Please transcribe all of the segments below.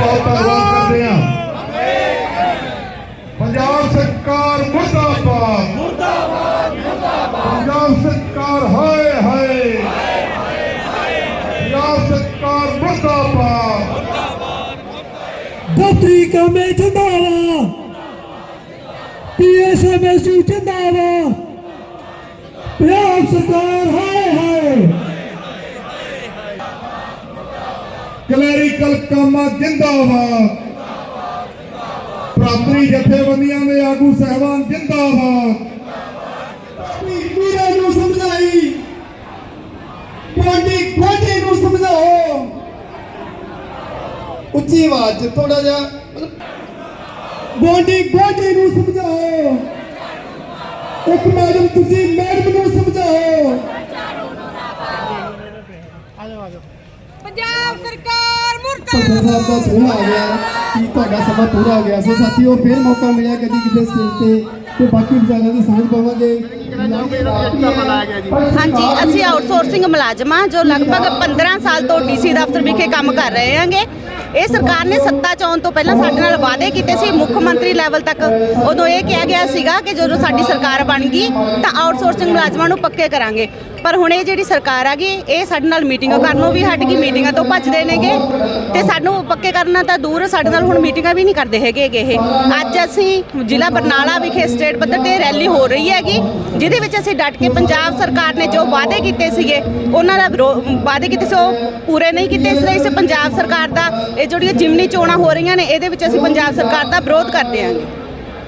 ਬਹੁਤ ਧੰਨਵਾਦ ਕਰਦੇ ਹਾਂ। ਪੰਜਾਬ ਸਰਕਾਰ ਮੁਰਦਾਬਾਦ। ਮੁਰਦਾਬਾਦ ਪੰਜਾਬ ਸਰਕਾਰ ਹਾਏ ਹਾਏ। ਪੰਜਾਬ ਸਰਕਾਰ ਮੁਰਦਾਬਾਦ। ਦਫ਼ਤਰੀ ਕਾਮੇ ਜਿੰਦਾਬਾਦ। ਪੀਐਸਐਮਐਸਯੂ ਜਿੰਦਾਬਾਦ। ਪੰਜਾਬ ਸਰਕਾਰ ਹਾਏ। ਕਲੈਰੀਕਲ ਕਾਮਾ ਜਿੰਦਾਬਾਦ। ਪ੍ਰਾਪਰੀ ਜਥੇਬੰਦੀਆਂ ਦੇ ਆਗੂ ਸਹਿਬਾਨ, ਜਿੰਦਾਬਾਦ। ਵੀਰਾਂ ਨੂੰ ਸਮਝਾਈ। ਕੋਡੀ ਕੋਡੀ ਨੂੰ ਸਮਝਾਓ। ਉੱਚੀ ਆਵਾਜ਼ ਚ ਥੋੜਾ ਜਿਹਾ ਗੋਡੀ ਗੋਡੀ ਨੂੰ ਸਮਝਾਓ। ਇੱਕ ਮੈਡਮ, ਤੁਸੀਂ ਮੈਡਮ ਨੂੰ ਸਮਝਾਓ ਪੰਜਾਬ ਸਰਕਾਰ ਸਾਹਿਬ ਦਾ ਸੋਹਣਾ ਆ ਗਿਆ, ਕਿ ਤੁਹਾਡਾ ਸਮਾਂ ਪੂਰਾ ਹੋ ਗਿਆ। ਸੋ ਸਾਥੀਓ, ਫਿਰ ਮੌਕਾ ਮਿਲਿਆ ਕਦੀ ਕਿਸੇ ਸਟੇਜ ਤੇ ਤੇ ਬਾਕੀ ਵਿਚਾਰਿਆਂ ਦੀ ਸਾਂਝ ਪਾਵਾਂਗੇ। ਹਾਂਜੀ, ਅਸੀਂ ਆਊਟਸੋਰਸਿੰਗ ਮੁਲਾਜ਼ਮਾਂ ਜੋ ਲਗਭਗ 15 ਸਾਲ ਤੋਂ ਡੀਸੀ ਦਫ਼ਤਰ ਵਿਖੇ ਕੰਮ ਕਰ ਰਹੇ ਹਾਂਗੇ। ਇਹ ਸਰਕਾਰ ਨੇ ਸੱਤਾ ਚ ਆਉਣ ਤੋਂ ਪਹਿਲਾਂ ਸਾਡੇ ਨਾਲ ਵਾਅਦੇ ਕੀਤੇ ਸੀ। ਮੁੱਖ ਮੰਤਰੀ ਲੈਵਲ ਤੱਕ ਉਦੋਂ ਇਹ ਕਿਹਾ ਗਿਆ ਸੀਗਾ ਕਿ ਜਦੋਂ ਸਾਡੀ ਸਰਕਾਰ ਬਣ ਗਈ, ਤਾਂ ਆਊਟਸੋਰਸਿੰਗ ਮੁਲਾਜ਼ਮਾਂ ਨੂੰ ਪੱਕੇ ਕਰਾਂਗੇ। ਪਰ ਹੁਣ ਇਹ ਜਿਹੜੀ ਸਰਕਾਰ ਆ ਗਈ, ਇਹ ਸਾਡੇ ਨਾਲ ਮੀਟਿੰਗਾਂ ਕਰਨੋਂ ਵੀ ਹਟ ਗਈ, ਮੀਟਿੰਗਾਂ ਤੋਂ ਭੱਜਦੇ ਨੇਗੇ। ਤੇ ਸਾਨੂੰ ਪੱਕੇ ਕਰਨਾ ਤਾਂ ਦੂਰ ਸਾਡੇ ਨਾਲ ਹੁਣ ਮੀਟਿੰਗਾਂ ਵੀ ਨਹੀਂ ਕਰਦੇ ਹੈਗੇ ਗੇ ਇਹ। ਅੱਜ ਅਸੀਂ ਜ਼ਿਲ੍ਹਾ ਬਰਨਾਲਾ ਵਿਖੇ ਸਟੇਟ ਪੱਧਰ ਤੇ ਰੈਲੀ ਹੋ ਰਹੀ ਹੈਗੀ, ਜਿਹਦੇ ਵਿੱਚ ਅਸੀਂ ਡਟ ਕੇ ਪੰਜਾਬ ਸਰਕਾਰ ਨੇ ਜੋ ਵਾਅਦੇ ਕੀਤੇ ਸੀਗੇ, ਉਹਨਾਂ ਦਾ ਵਿਰੋ- ਵਾਅਦੇ ਕੀਤੇ ਸੀ, ਉਹ ਪੂਰੇ ਨਹੀਂ ਕੀਤੇ, ਇਸ ਲਈ ਅਸੀਂ ਪੰਜਾਬ ਸਰਕਾਰ ਦਾ, ਇਹ ਜਿਹੜੀਆਂ ਜਿਮਨੀ ਚੋਣਾਂ ਹੋ ਰਹੀਆਂ ਨੇ, ਇਹਦੇ ਵਿੱਚ ਅਸੀਂ ਪੰਜਾਬ ਸਰਕਾਰ ਦਾ ਵਿਰੋਧ ਕਰਦੇ ਹਾਂਗੇ।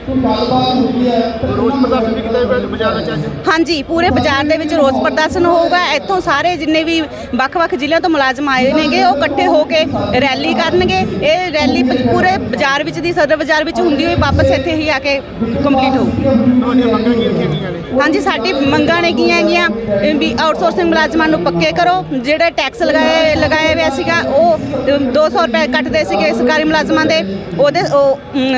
ਰੋਸ ਪ੍ਰਦਰਸ਼ਨ ਵੀ ਕੀਤਾ ਗਿਆ ਬਾਜ਼ਾਰ ਵਿੱਚ ਅੱਜ? ਹਾਂਜੀ ਪੂਰੇ ਬਾਜ਼ਾਰ ਦੇ ਵਿੱਚ ਰੋਸ ਪ੍ਰਦਰਸ਼ਨ ਹੋਊਗਾ। ਇੱਥੋਂ ਸਾਰੇ ਜਿੰਨੇ ਵੀ ਵੱਖ-ਵੱਖ ਜ਼ਿਲ੍ਹਿਆਂ ਤੋਂ ਮੁਲਾਜ਼ਮ ਆਏ ਨੇਗੇ ਉਹ ਇਕੱਠੇ ਹੋ ਕੇ ਰੈਲੀ ਕਰਨਗੇ। ਇਹ ਰੈਲੀ ਪ- ਪੂਰੇ ਬਾਜ਼ਾਰ ਵਿੱਚ ਦੀ ਸਦਰ ਬਾਜ਼ਾਰ ਵਿੱਚ ਹੁੰਦੀ ਹੋਈ ਵਾਪਸ ਇੱਥੇ ਹੀ ਆ ਕੇ ਕੰਪਲੀਟ ਹੋਊਗੀ। ਤੁਹਾਡੀਆਂ ਮੰਗਾਂ ਕੀ ਰੱਖੀਆਂ ਗਈਆਂ ਨੇ? ਹਾਂਜੀ ਸਾਡੀ ਮੰਗਾਂ ਨੇ ਕੀਆਂ ਹੈਗੀਆਂ। ਅਮ ਵੀ ਆਊਟਸੋਰਸਿੰਗ ਮੁਲਾਜ਼ਮਾਂ ਨੂੰ ਪੱਕੇ ਕਰੋ। ਜਿਹੜੇ ਟੈਕਸ ਲਗਾਏ ਲਗਾਇਆ ਹੋਇਆ ਸੀਗਾ ਉਹ ਅਮ 200 ਰੁਪਏ ਕੱਟਦੇ ਸੀਗੇ ਸਰਕਾਰੀ ਮੁਲਾਜ਼ਮਾਂ ਦੇ। ਉਹਦੇ ਉਹ ਅਮ,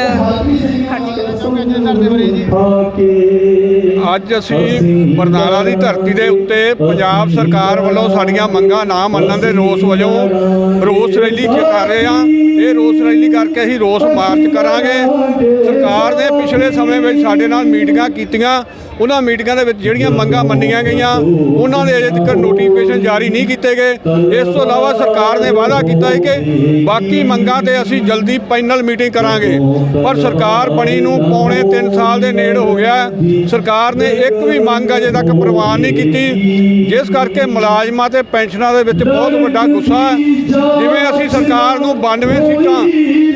ਹਾਂਜੀ ਅੱਜ ਅਸੀਂ ਬਰਨਾਲਾ ਦੀ ਧਰਤੀ ਦੇ ਉੱਤੇ ਪੰਜਾਬ ਸਰਕਾਰ ਵੱਲੋਂ ਸਾਡੀਆਂ ਮੰਗਾਂ ਨਾ ਮੰਨਣ ਦੇ ਰੋਸ ਵਜੋਂ ਰੋਸ ਰੈਲੀ ਕਰ ਰਹੇ ਹਾਂ। ਇਹ ਰੋਸ ਰੈਲੀ ਕਰਕੇ ਅਸੀਂ ਰੋਸ ਮਾਰਚ ਕਰਾਂਗੇ। ਸਰਕਾਰ ਨੇ ਪਿਛਲੇ ਸਮੇਂ ਵਿੱਚ ਸਾਡੇ ਨਾਲ ਮੀਟਿੰਗਾਂ ਕੀਤੀਆਂ। ਉਹਨਾਂ ਮੀਟਿੰਗਾਂ ਦੇ ਵਿੱਚ ਜਿਹੜੀਆਂ ਮੰਗਾਂ ਮੰਨੀਆਂ ਗਈਆਂ, ਉਹਨਾਂ ਦੇ ਅਜੇ ਤੱਕ ਨੋਟੀਫਿਕੇਸ਼ਨ ਜਾਰੀ ਨਹੀਂ ਕੀਤੇ ਗਏ। ਇਸ ਤੋਂ ਇਲਾਵਾ ਸਰਕਾਰ ਨੇ ਵਾਅਦਾ ਕੀਤਾ ਹੈ ਕਿ ਬਾਕੀ ਮੰਗਾਂ ਤੇ ਅਸੀਂ ਜਲਦੀ ਪੈਨਲ ਮੀਟਿੰਗ ਕਰਾਂਗੇ। ਪਰ ਸਰਕਾਰ ਬਣੀ ਨੂੰ ਪੌਣੇ 3 ਸਾਲ ਦੇ ਨੇੜੇ ਹੋ ਗਿਆ। ਸਰਕਾਰ ਸਰਕਾਰ ਨੇ ਇੱਕ ਵੀ ਮੰਗ ਅਜੇ ਤੱਕ ਪ੍ਰਵਾਨ ਨਹੀਂ ਕੀਤੀ। ਜਿਸ ਕਰਕੇ ਮੁਲਾਜ਼ਮਾਂ ਤੇ ਪੈਨਸ਼ਨਾਂ ਦੇ ਵਿੱਚ ਬਹੁਤ ਵੱਡਾ ਗੁੱਸਾ ਹੈ। ਜਿਵੇਂ ਅਸੀਂ ਸਰਕਾਰ ਨੂੰ 92 ਸੀਟਾਂ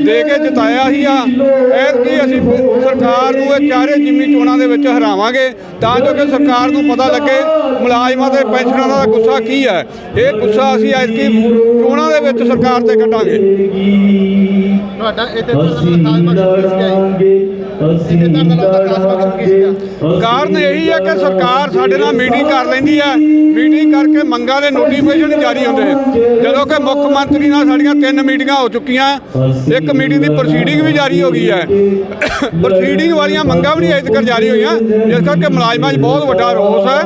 ਦੇ ਕੇ ਜਿਤਾਇਆ ਹੀ ਆ ਐਤਕੀ ਅਸੀਂ ਸਰਕਾਰ ਨੂੰ ਇਹ ਚਾਰੇ ਜਿਮਨੀ ਚੋਣਾਂ ਦੇ ਵਿੱਚ ਹਰਾਵਾਂਗੇ ਤਾਂ ਜੋ ਕਿ ਸਰਕਾਰ ਨੂੰ ਪਤਾ ਲੱਗੇ ਮੁਲਾਜ਼ਮਾਂ ਤੇ ਪੈਨਸ਼ਨਾਂ ਦਾ ਗੁੱਸਾ ਕੀ ਹੈ। ਇਹ ਗੁੱਸਾ ਅਸੀਂ ਐਤਕੀ ਚੋਣਾਂ ਦੇ ਵਿੱਚ ਸਰਕਾਰ ਤੇ ਕੱਢਾਂਗੇ। ਤੁਹਾਡਾ ਇੱਥੇ ਖਾਸ ਬਖਸ਼ ਕੀ ਹੈ ਕਾਰਨ ਇਹੀ ਹੈ ਕਿ ਸਰਕਾਰ ਸਾਡੇ ਨਾਲ ਮੀਟਿੰਗ ਕਰ ਲੈਂਦੀ ਹੈ ਮੀਟਿੰਗ ਕਰਕੇ ਮੰਗਾਂ ਦੇ ਨੋਟੀਫਿਕੇਸ਼ਨ ਜਾਰੀ ਹੁੰਦੇ ਜਦੋਂ ਕਿ ਮੁੱਖ ਮੰਤਰੀ ਨਾਲ ਸਾਡੀਆਂ ਤਿੰਨ ਮੀਟਿੰਗਾਂ ਹੋ ਚੁੱਕੀਆਂ ਇੱਕ ਮੀਟਿੰਗ ਦੀ ਪ੍ਰੋਸੀਡਿੰਗ ਵੀ ਜਾਰੀ ਹੋ ਗਈ ਹੈ ਪ੍ਰੋਸੀਡਿੰਗ ਵਾਲੀਆਂ ਮੰਗਾਂ ਵੀ ਨਹੀਂ ਅਜੇ ਤੱਕ ਜਾਰੀ ਹੋਈਆਂ ਜਿਸ ਕਰਕੇ ਮੁਲਾਜ਼ਮਾਂ 'ਚ ਬਹੁਤ ਵੱਡਾ ਰੋਸ ਹੈ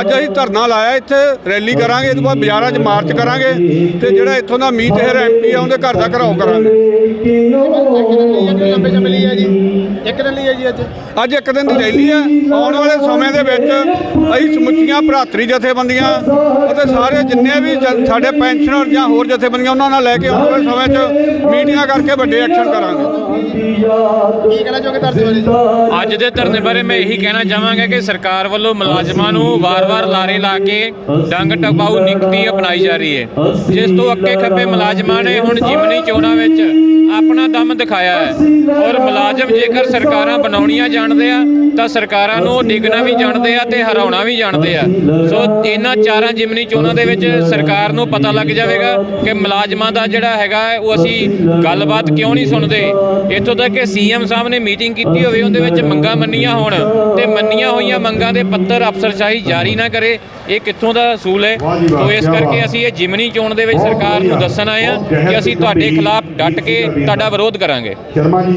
ਅੱਜ ਅਸੀਂ ਧਰਨਾ ਲਾਇਆ ਇੱਥੇ ਰੈਲੀ ਕਰਾਂਗੇ ਇਸ ਤੋਂ ਬਾਅਦ ਬਾਜ਼ਾਰਾਂ 'ਚ ਮਾਰਚ ਕਰਾਂਗੇ ਤੇ ਜਿਹੜਾ ਇੱਥੋਂ ਦਾ ਮੀਤ ਹੈਰ ਐਮਪੀ ਆ ਉਹਦੇ ਘਰ ਦਾ ਘਰਾਓ ਕਰਾਂਗੇ ਲੰਬੇ ਹੈ ਜੀ ਇੱਕ ਦਿਨ ਲਈ ਹੈ ਜੀ ਅੱਜ? ਅੱਜ ਇੱਕ ਦਿਨ ਦੀ ਰੈਲੀ ਹੈ। ਆਉਣ ਵਾਲੇ ਸਮੇਂ ਦੇ ਵਿੱਚ ਅਸੀਂ ਸਮੁੱਚੀਆਂ ਭਰਾਤਰੀ ਜਥੇਬੰਦੀਆਂ ਅਤੇ ਸਾਰੇ ਜਿੰਨੇ ਵੀ ਸਾਡੇ ਪੈਨਸ਼ਨਰ ਜਾਂ ਹੋਰ ਜਥੇਬੰਦੀਆਂ ਉਹਨਾਂ ਨਾਲ ਲੈ ਕੇ ਆਉਣ ਵਾਲੇ ਸਮੇਂ 'ਚ ਮੀਟਿੰਗਾਂ ਕਰਕੇ ਵੱਡੇ ਐਕਸ਼ਨ ਕਰਾਂਗੇ। ਕੀ ਕਹਿਣਾ ਚਾਹੋਗੇ ਧਰਤੀ ਬਾਰੇ ਜੀ? ਅੱਜ ਦੇ ਧਰਨੇ ਬਾਰੇ ਮੈਂ ਇਹੀ ਕਹਿਣਾ ਚਾਹਾਂਗਾ ਕਿ ਸਰਕਾਰ ਵੱਲੋਂ ਮੁਲਾਜ਼ਮਾਂ ਨੂੰ ਵਾਰ-ਵਾਰ ਲਾਰੇ ਲਾ ਕੇ ਡੰਗ ਟਪਾਊ ਨੀਤੀ ਅਪਣਾਈ ਜਾ ਰਹੀ ਹੈ। ਜਿਸ ਤੋਂ ਅੱਕੇ ਖੱਪੇ ਮੁਲਾਜ਼ਮਾਂ ਨੇ ਹੁਣ ਜਿਮਨੀ ਚੋਣਾਂ ਵਿੱਚ ਆਪਣਾ ਦਮ ਦਿਖਾਇਆ ਹੈ। ਔਰ ਮੁਲਾਜ਼ਮ ਜੇਕਰ ਸਰਕਾਰਾਂ ਬਣਾਉਣੀਆਂ ਜਾਣਦੇ ਆ ਤਾਂ ਸਰਕਾਰਾਂ ਨੂੰ ਡਿੱਗਣਾ ਵੀ ਜਾਣਦੇ ਆ ਤੇ ਹਰਾਉਣਾ ਵੀ ਜਾਣਦੇ ਆ। ਸੋ ਇਹਨਾਂ ਚਾਰਾਂ ਜਿਮਨੀ ਚੋਣਾਂ ਦੇ ਵਿੱਚ ਸਰਕਾਰ ਨੂੰ ਪਤਾ ਲੱਗ ਜਾਵੇਗਾ ਕਿ ਮੁਲਾਜ਼ਮਾਂ ਦਾ ਜਿਹੜਾ ਹੈਗਾ ਉਹ ਅਸੀਂ ਗੱਲਬਾਤ ਕਿਉਂ ਨਹੀਂ ਸੁਣਦੇ। ਇੱਥੋਂ ਤੱਕ ਕਿ ਸੀਐਮ ਸਾਹਿਬ ਨੇ ਮੀਟਿੰਗ ਕੀਤੀ ਹੋਵੇ ਉਹਦੇ ਵਿੱਚ ਮੰਗਾਂ ਮੰਨੀਆਂ ਹੋਣ ਤੇ ਮੰਨੀਆਂ ਹੋਈਆਂ ਮੰਗਾਂ ਦੇ ਪੱਤਰ ਅਫਸਰਸ਼ਾਹੀ ਜਾਰੀ ਨਾ ਕਰੇ ਇਹ ਕਿੱਥੋਂ ਦਾ ਅਸੂਲ ਹੈ? ਸੋ ਇਸ ਕਰਕੇ ਅਸੀਂ ਇਹ ਜਿਮਨੀ ਚੋਣ ਦੇ ਵਿੱਚ ਸਰਕਾਰ ਨੂੰ ਦੱਸਣ ਆਏ ਆ ਕਿ ਅਸੀਂ ਤੁਹਾਡੇ ਖਿਲਾਫ ਡਟ ਕੇ ਤੁਹਾਡਾ ਵਿਰੋਧ ਕਰਾਂਗੇ। ਸ਼ਰਮਾ ਜੀ।